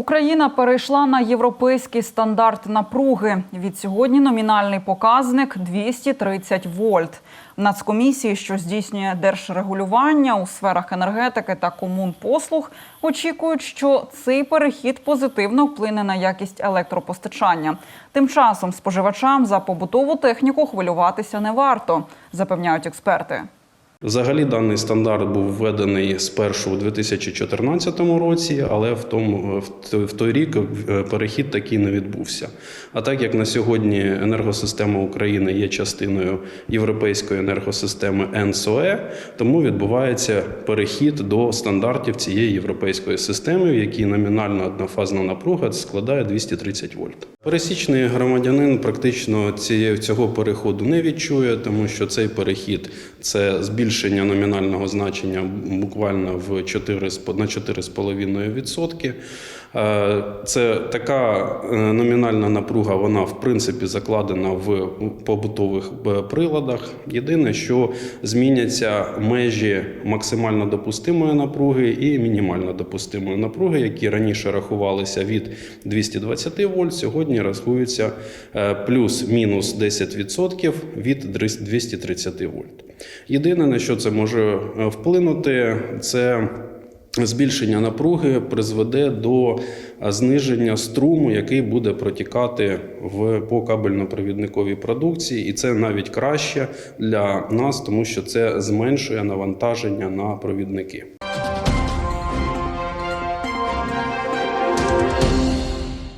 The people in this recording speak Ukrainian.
Україна перейшла на європейський стандарт напруги. Від сьогодні номінальний показник 230 вольт. Нацкомісії, що здійснює держрегулювання у сферах енергетики та комунпослуг, очікують, що цей перехід позитивно вплине на якість електропостачання. Тим часом споживачам за побутову техніку хвилюватися не варто, запевняють експерти. Взагалі даний стандарт був введений спершу у 2014 році, але в тому в той- рік е, перехід такий не відбувся. А так як на сьогодні енергосистема України є частиною європейської енергосистеми НСОЕ, тому відбувається перехід до стандартів цієї європейської системи, в якій номінальна однофазна напруга складає 230 вольт. Пересічний громадянин практично цього переходу не відчує, тому що цей перехід це збільшення номінального значення буквально в 4, на 4,5%. Е, Це така е, номінальна напруга, вона в принципі закладена в побутових е, приладах. Єдине, що зміняться межі максимально допустимої напруги і мінімально допустимої напруги, які раніше рахувалися від 220 вольт, сьогодні рахуються е, плюс-мінус 10% від 230 вольт. Єдине, на що це може е, вплинути, це збільшення напруги призведе до е, зниження струму, який буде протікати в по кабельно-провідниковій продукції, і це навіть краще для нас, тому що це зменшує навантаження на провідники.